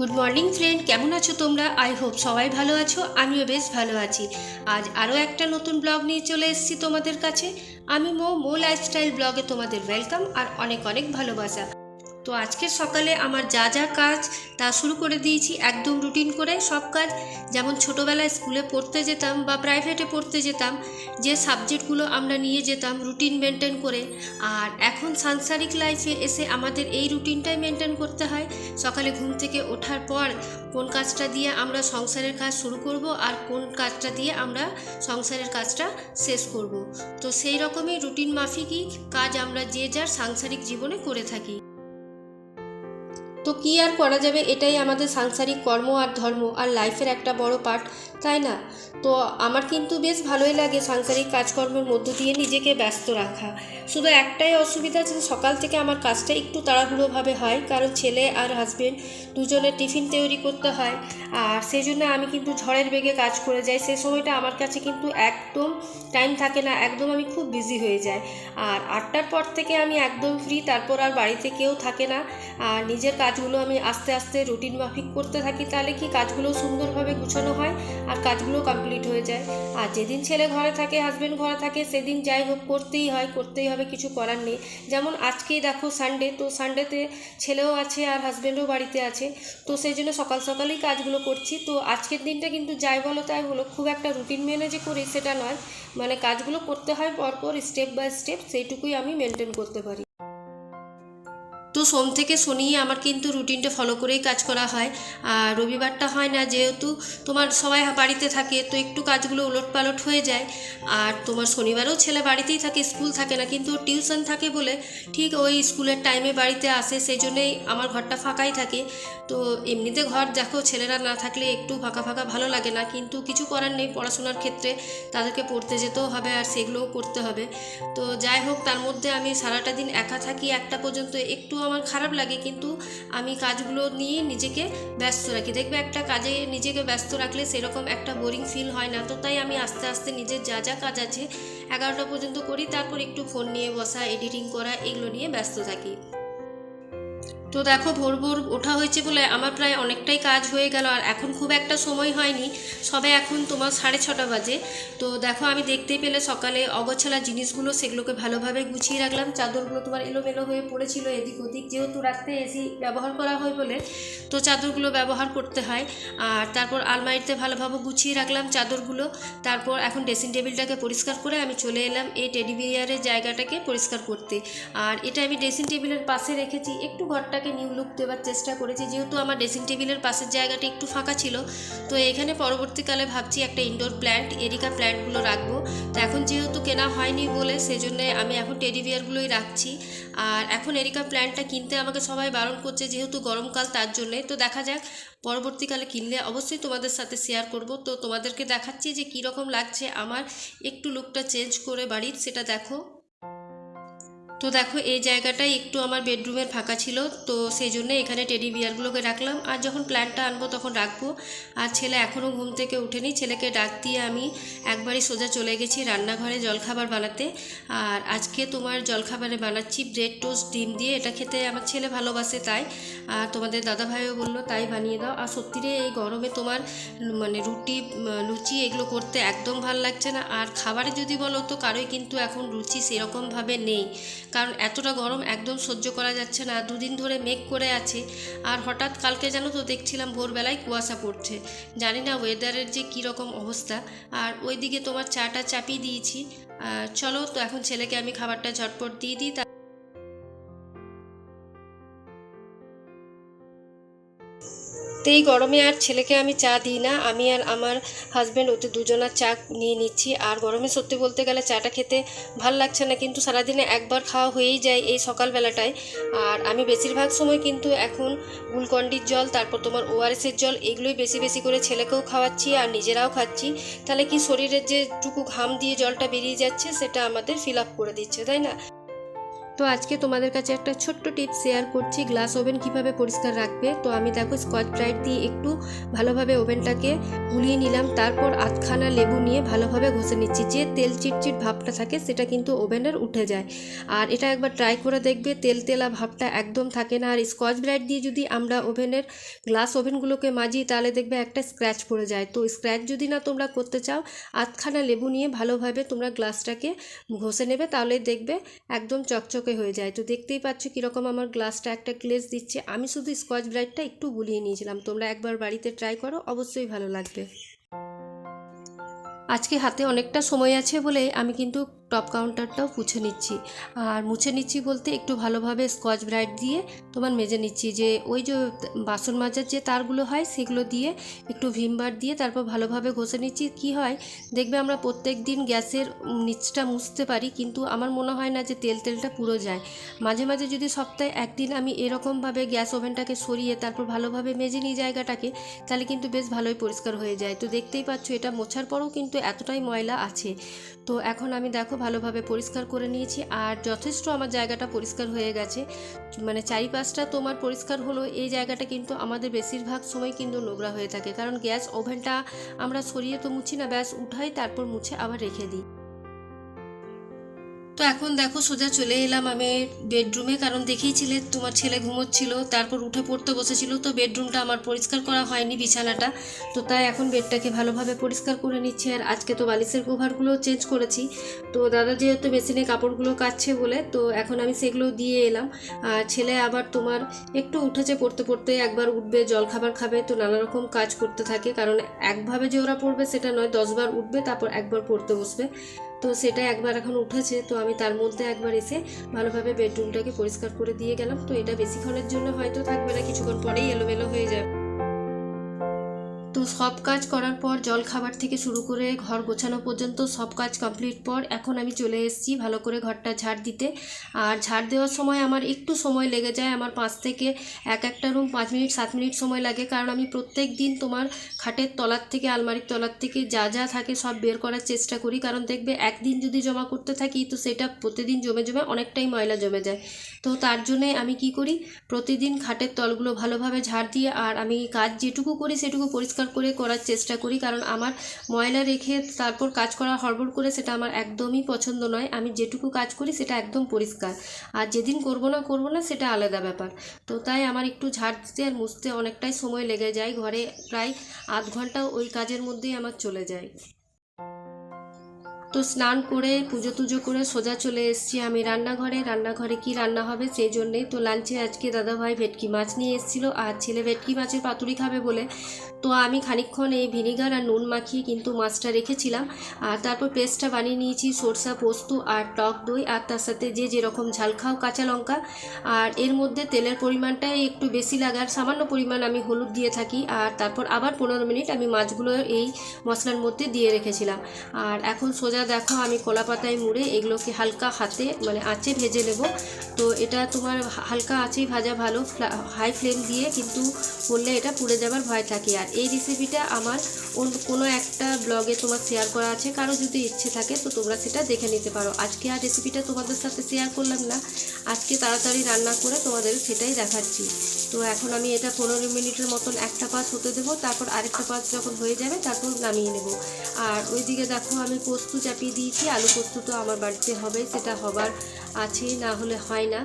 Good morning friend কেমন আছো তোমরা? আই হোপ সবাই ভালো আছো। আমিও বেশ ভালো আছি। আজ আরও একটা নতুন ব্লগ নিয়ে চলে এসেছি তোমাদের কাছে। আমি মো মো লাইফস্টাইল ব্লগে তোমাদের ওয়েলকাম আর অনেক অনেক ভালোবাসা। তো আজকের সকালে আমার যা যা কাজ তা শুরু করে দিয়েছি, একদম রুটিন করে সব কাজ। যেমন ছোটোবেলায় স্কুলে পড়তে যেতাম বা প্রাইভেটে পড়তে যেতাম, যে সাবজেক্টগুলো আমরা নিয়ে যেতাম রুটিন মেনটেন করে। আর এখন সাংসারিক লাইফে এসে আমাদের এই রুটিনটাই মেনটেন করতে হয়। সকালে ঘুম থেকে ওঠার পর কোন কাজটা দিয়ে আমরা সংসারের কাজ শুরু করব আর কোন কাজটা দিয়ে আমরা সংসারের কাজটা শেষ করব। তো সেই রকমই রুটিন মাফিকই কাজ আমরা যে যার সাংসারিক জীবনে করে থাকি। তো কী আর করা যাবে? এটাই আমাদের সাংসারিক কর্ম আর ধর্ম আর লাইফের একটা বড় পার্ট তাই না? তো আমার কিন্তু বেশ ভালোই লাগে সাংসারিক কাজকর্মের মধ্য দিয়ে নিজেকে ব্যস্ত রাখা। শুধু একটাই অসুবিধা যে সকাল থেকে আমার কাজটা একটু তাড়াহুড়োভাবে হয়, কারণ ছেলে আর হাজবেন্ড দুজনের টিফিন তৈরি করতে হয়। আর সেই জন্য আমি কিন্তু ঝড়ের বেগে কাজ করে যাই। সেই সময়টা আমার কাছে কিন্তু একদম টাইম থাকে না, একদম আমি খুব বিজি হয়ে যাই। আর আটটার পর থেকে আমি একদম ফ্রি তারপর আর বাড়িতে কেউ থাকে না। আর নিজের কাজগুলো আমি আস্তে আস্তে রুটিন মাফিক করতে থাকি, তাহলে কি কাজগুলো সুন্দরভাবে গুছানো হয়? আর কাজগুলো কমপ্লিট হয়ে যায়। আর যেদিন ছেলে ঘরে থাকে হাজব্যান্ড ঘরে থাকে, সেদিন যাই হোক, করতেই হয়, করতেই হবে, কিছু করার নেই। যেমন আজকেই দেখো সানডে তো সানডেতে ছেলেও আছে আর হাজব্যান্ডও বাড়িতে আছে। তো সেই জন্য সকাল সকালেই কাজগুলো করছি। তো আজকের দিনটা কিন্তু যাই বলো তাই বলো খুব একটা রুটিন মেনে যে করি সেটা নয়। মানে কাজগুলো করতে হয় পরপর স্টেপ বাই স্টেপ সেইটুকুই আমি মেনটেন করতে পারি। তো সোম থেকে শনি আমার কিন্তু রুটিনটা ফলো করেই কাজ করা হয়। আর রবিবারটা হয় না, যেহেতু তোমার সবাই বাড়িতে থাকে, তো একটু কাজগুলো উলট পালট হয়ে যায়। আর তোমার শনিবারও ছেলে বাড়িতেই থাকে, স্কুল থাকে না, কিন্তু টিউশন থাকে বলে ঠিক ওই স্কুলের টাইমে বাড়িতে আসে, সেই জন্যেই আমার ঘরটা ফাঁকাই থাকে। তো এমনিতে ঘর দেখো, ছেলেরা না থাকলে একটু ফাঁকা ফাঁকা ভালো লাগে না। কিন্তু কিছু করার নেই পড়াশোনার ক্ষেত্রে, তাদেরকে পড়তে যেতেও হবে আর সেগুলোও করতে হবে। তো যাই হোক, তার মধ্যে আমি সারাটা দিন একা থাকি, একটা পর্যন্ত একটু আমার খারাপ লাগে, কিন্তু আমি কাজগুলো নিয়ে নিজেকে ব্যস্ত রাখি। দেখবে একটা কাজে নিজেকে ব্যস্ত রাখলে সেরকম একটা বোরিং ফিল হয় না। তো তাই আমি আস্তে আস্তে নিজের যা যা কাজ আছে, এগারোটা পর্যন্ত করি, তারপর একটু ফোন নিয়ে বসা, এডিটিং করা, এগুলো নিয়ে ব্যস্ত থাকি। তো দেখো ভোর ভোর ওঠা হয়েছে বলে আমার প্রায় অনেকটাই কাজ হয়ে গেল আর এখন খুব একটা সময় হয়নি। সবে এখন তোমার সাড়ে ছটা বাজে। তো দেখো আমি দেখতেই পেলে সকালে অগোছালা জিনিসগুলো সেগুলোকে ভালোভাবে গুছিয়ে রাখলাম। চাদরগুলো তোমার এলোমেলো হয়ে পড়েছিল এদিক ওদিক। যেহেতু রাখতে এসি ব্যবহার করা হয় বলে, তো চাদরগুলো ব্যবহার করতে হয়। আর তারপর আলমারিতে ভালোভাবে গুছিয়ে রাখলাম চাদরগুলো। তারপর এখন ড্রেসিং টেবিলটাকে পরিষ্কার করে আমি চলে এলাম এই টেডি বিয়ারের জায়গাটাকে পরিষ্কার করতে। আর এটা আমি ড্রেসিং টেবিলের পাশে রেখেছি। একটু ঘরটাকে নিউ লুক দেওয়ার চেষ্টা করেছি। যেহেতু আমার ড্রেসিং টেবিলের পাশের জায়গাটা একটু ফাঁকা ছিল, তো এখানে পরবর্তীকালে ভাবছি একটা ইনডোর প্ল্যান্ট এরিকা প্ল্যান্টগুলো রাখব। তো এখন যেহেতু কেনা হয়নি বলে সেজন্য আমি এখন টেডি বিয়ারগুলোই রাখছি। আর এখন এরিকা প্ল্যান্টটা কিনতে আমাকে সবাই বারণ করছে যেহেতু গরমকাল, তার জন্যে। তো দেখা যাক, পরবর্তীকালে কিনলে অবশ্যই তোমাদের সাথে শেয়ার করব। তো তোমাদেরকে দেখাচ্ছি যে কীরকম লাগছে আমার একটু লুকটা চেঞ্জ করে বাড়ির, সেটা দেখো। তো দেখো, এই জায়গাটাই একটু আমার বেডরুমের ফাঁকা ছিল, তো সেই জন্য এখানে টেডি বিয়ারগুলোকে রাখলাম। আর যখন প্ল্যানটা আনব তখন রাখব। আর ছেলে এখনও ঘুম থেকে উঠেনি ছেলেকে ডাক দিয়ে আমি একবারই সোজা চলে গেছি রান্নাঘরে জলখাবার বানাতে। আর আজকে তোমার জলখাবারে বানাচ্ছি ব্রেড টোস্ট, ডিম দিয়ে। এটা খেতে আমার ছেলে ভালোবাসে তাই। আর তোমাদের দাদাভাইও বলল, তাই বানিয়ে দাও। আর সত্যিরে এই গরমে তোমার মানে রুটি, লুচি এগুলো করতে একদম ভালো লাগছে না। আর খাবারে যদি বলো তো, কারোই কিন্তু এখন রুচি সেরকমভাবে নেই। কারণ এতটা গরম একদম সহ্য করা যাচ্ছে না। দুদিন ধরে মেঘ করে আছে। আর হঠাৎ কালকে যেন তো দেখছিলাম ভোরবেলায় কুয়াশা পড়ছে। জানি না ওয়েদারের যে কীরকম অবস্থা। আর ওইদিকে তোমার চাটা চাপিয়ে দিয়েছি। চলো তো এখন ছেলেকে আমি খাবারটা ঝটপট দিয়ে দিই তা- এই গরমে আর ছেলেকে আমি চা দিই না। আমি আর আমার হাজব্যান্ড ওতে দুজনার চা নিয়ে নিচ্ছি। আর গরমে সত্যি বলতে গেলে চাটা খেতে ভালো লাগছে না, কিন্তু সারাদিনে একবার খাওয়া হয়েই যায় এই সকালবেলাটায়। আর আমি বেশিরভাগ সময় কিন্তু এখন গুলকন্ডির জল, তারপর তোমার ওআরএসের জল, এগুলোই বেশি বেশি করে ছেলেকেও খাওয়াচ্ছি আর নিজেরাও খাচ্ছি। তাহলে কি শরীরের যে টুকু ঘাম দিয়ে জলটা বেরিয়ে যাচ্ছে, সেটা আমাদের ফিল আপ করে দিচ্ছে, তাই না? তো আজকে তোমাদের কাছে একটা ছোট্ট টিপস শেয়ার করছি গ্লাস ওভেন কীভাবে পরিষ্কার রাখবে। তো আমি দেখো স্কচ ব্রাইট দিয়ে একটু ভালোভাবে ওভেনটাকে গুলিয়ে নিলাম, তারপর আধখানা লেবু নিয়ে ভালোভাবে ঘষে নিচ্ছি। যে তেল চিটচিট ভাবটা থাকে সেটা কিন্তু ওভেনের উঠে যায়। আর এটা একবার ট্রাই করে দেখবে, তেল তেলা ভাবটা একদম থাকে না। আর স্কচ ব্রাইট দিয়ে যদি আমরা ওভেনের গ্লাস ওভেনগুলোকে মাজি, তাহলে দেখবে একটা স্ক্র্যাচ পড়ে যায়। তো স্ক্র্যাচ যদি না তোমরা করতে চাও, আধখানা লেবু নিয়ে ভালোভাবে তোমরা গ্লাসটাকে ঘষে নেবে, তাহলে দেখবে একদম চকচকে হয়ে যায়। তো দেখতেই পাচ্ছ কীরকম আমার গ্লাসটা একটা গ্লেজ দিচ্ছে। আমি শুধু স্কচ ব্রাইটটা একটু গুলিয়ে নিয়েছিলাম। তোমরা একবার বাড়িতে ট্রাই করো, অবশ্যই ভালো লাগবে। আজকে হাতে অনেকটা সময় আছে বলে আমি কিন্তু টপ কাউন্টারটাও মুছে নিচ্ছি। আর মুছে নিচ্ছি বলতে একটু ভালোভাবে স্কচ ব্রাইট দিয়ে তোমার মেজে নিচ্ছি যে ওই যে বাসন মাজার যে তারগুলো হয় সেগুলো দিয়ে একটু ভিমবার দিয়ে তারপর ভালোভাবে ঘষে নিচ্ছি। কি হয়, দেখবে আমরা প্রত্যেক দিন গ্যাসের নিচটা মুছতে পারি কিন্তু আমার মনে হয় না যে তেল তেলটা পুরো যায়। মাঝে মাঝে যদি সপ্তাহে একদিন আমি এরকমভাবে গ্যাস ওভেনটাকে সরিয়ে তারপর ভালোভাবে মেজে নিই জায়গাটাকে, তাহলে কিন্তু বেশ ভালোই পরিষ্কার হয়ে যায়। তো দেখতেই পাচ্ছ এটা মোছার পরেও কিন্তু এতটাই ময়লা আছে। তো এখন আমি দেখো ভালোভাবে পরিষ্কার করে নিয়েছি আর যথেষ্ট আমার জায়গাটা পরিষ্কার হয়ে গেছে। মানে চারিপাশটা তোমার পরিষ্কার হলো, এই জায়গাটা কিন্তু আমাদের বেশিরভাগ সময় কিন্তু নোংরা হয়ে থাকে। কারণ গ্যাস ওভেনটা আমরা সরিয়ে তো মুছি না, ব্যাস উঠাই, তারপর মুছে আবার রেখে দিই। তো এখন দেখো সোজা চলে এলাম আমি বেডরুমে, কারণ দেখেইছিলে তোমার ছেলে ঘুমোচ্ছিল, তারপর উঠে পড়তে বসেছিল, তো বেডরুমটা আমার পরিষ্কার করা হয়নি বিছানাটা, তো তাই এখন বেডটাকে ভালোভাবে পরিষ্কার করে নিচ্ছে, আর আজকে তো বালিশের কভারগুলো চেঞ্জ করেছি, তো দাদা যেহেতু মেশিনে কাপড়গুলো কাচ্ছে বলে, তো এখন আমি সেগুলো দিয়ে এলাম, আর ছেলে আবার তোমার একটু উঠেছে পড়তে পড়তে, একবার উঠবে, জল খাবার খাবে, তো নানা রকম কাজ করতে থাকে, কারণ একভাবে যে ওরা পড়বে সেটা নয়, দশবার উঠবে, তারপর একবার পড়তে বসবে তো সেটা একবার এখন উঠেছে, তো আমি তার মধ্যে একবার এসে ভালোভাবে বেডরুমটাকে পরিষ্কার করে দিয়ে গেলাম। তো এটা বেশিক্ষণের জন্য হয়তো থাকবে না, কিছুক্ষণ পরেই এলোমেলো হয়ে যাবে। তো সব কাজ করার পর জল খাবার থেকে শুরু করে ঘর গোছানো পর্যন্ত সব কাজ কমপ্লিট পর এখন আমি চলে এসেছি ভালো করে ঘরটা ঝাড় দিতে। আর ঝাড় দেওয়ার সময় আমার একটু সময় লেগে যায়, আমার পাঁচ থেকে এক একটা রুম পাঁচ মিনিট, সাত মিনিট সময় লাগে। কারণ আমি প্রত্যেক দিন তোমার খাটের তলার থেকে, আলমারির তলার থেকে যা যা থাকে সব বের করার চেষ্টা করি। কারণ দেখবে একদিন যদি জমা করতে থাকি তো সেটা প্রতিদিন জমে জমে অনেকটাই ময়লা জমে যায়। তো তার জন্যে আমি কি করি, প্রতিদিন খাটের তলগুলো ভালোভাবে ঝাড় দিয়ে আর আমি কাজ যেটুকু করি সেটুকু পরিষ্কার করে করার চেষ্টা করি, কারণ আমার ময়লা রেখে তারপর কাজ করা হড়বড় করে সেটা আমার একদমই পছন্দ নয়। আমি যেটুকু কাজ করি সেটা একদম পরিষ্কার। আর যেদিন করব না করব না সেটা আলাদা ব্যাপার। তো তাই আমার একটু ঝাড় দিতে আর মুছতে অনেকটাই সময় লেগে যায়। ঘরে প্রায় আধ ঘণ্টা ওই কাজের মধ্যেই আমার চলে যায়। তো স্নান করে, পুজো টুজো করে সোজা চলে এসেছি আমি রান্নাঘরে। রান্নাঘরে কি রান্না হবে সেই জন্যেই তো লাঞ্চে আজকে দাদাভাই ভেটকি মাছ নিয়ে এসেছিল আর ছেলে ভেটকি মাছের পাতুরি খাবে বলে। তো আমি খানিকক্ষণ এই ভিনিগার আর নুন মাখিয়ে কিন্তু মাছটা রেখেছিলাম। আর তারপর পেস্টটা বানিয়ে নিয়েছি, সরষা, পোস্ত আর টক দই। আর তার সাথে যে যেরকম ঝাল খাও কাঁচা লঙ্কা। আর এর মধ্যে তেলের পরিমাণটাই একটু বেশি লাগার, সামান্য পরিমাণ আমি হলুদ দিয়ে থাকি। আর তারপর আবার পনেরো মিনিট আমি মাছগুলো এই মশলার মধ্যে দিয়ে রেখেছিলাম। আর এখন সোজা দেখো, আমি কলা পাতায় মুড়ে এগুলোকে হালকা হাতে মানে আঁচে ভেজে নেব। তো এটা তোমার হালকা আঁচেই ভাজা ভালো হাই ফ্লেম দিয়ে কিন্তু করলে এটা পুড়ে যাবার ভয় থাকে। আর এই রেসিপিটা আমার অন্য কোনো একটা ব্লগে তোমার শেয়ার করা আছে, কারও যদি ইচ্ছে থাকে তো তোমরা সেটা দেখে নিতে পারো। আজকে আর রেসিপিটা তোমাদের সাথে শেয়ার করলাম না, আজকে তাড়াতাড়ি রান্না করে তোমাদের সেটাই দেখাচ্ছি। তো এখন আমি এটা পনেরো মিনিটের মতন একটা পাঁচ হতে দেবো, তারপর আরেকটা পাঁচ যখন হয়ে যাবে তারপর নামিয়ে নেব। আর ওইদিকে দেখো, আমি পোস্ত চাপিয়ে দিয়েছি। আলু পোস্ত তো আমার বাড়িতে হবে, সেটা হবার আছে, না হলে হয় না।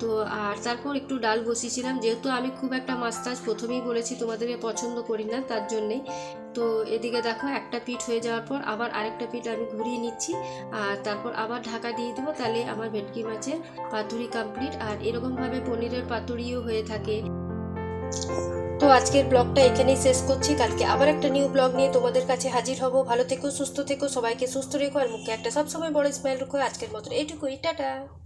তো আর তারপর একটু ডাল বসিয়েছিলাম। যেহেতু আমি খুব একটা মাছ টাছ প্রথমেই বলেছি তোমাদেরকে পছন্দ করি না, তার জন্যে। তো এদিকে দেখো, একটা পিঠ হয়ে যাওয়ার পর আবার আরেকটা পিঠ আমি ঘুরিয়ে নিচ্ছি। আর তারপর আবার ঢাকা দিয়ে দেবো। তাহলে আমার ভেটকি মাছের পাতুরি কমপ্লিট আর এরকমভাবে পনিরের পাতুরিও হয়ে থাকে। আজকের ব্লগটা এখানেই শেষ করছি। কালকে আবার একটা নিউ ব্লগ নিয়ে তোমাদের কাছে হাজির হব। ভালো থেকো, সুস্থ থেকো, সবাইকে সুস্থ রেখো আর মুখে একটা সবসময় বড় স্মাইল রেখো। আজকের মতন এইটুকুই। টাটা।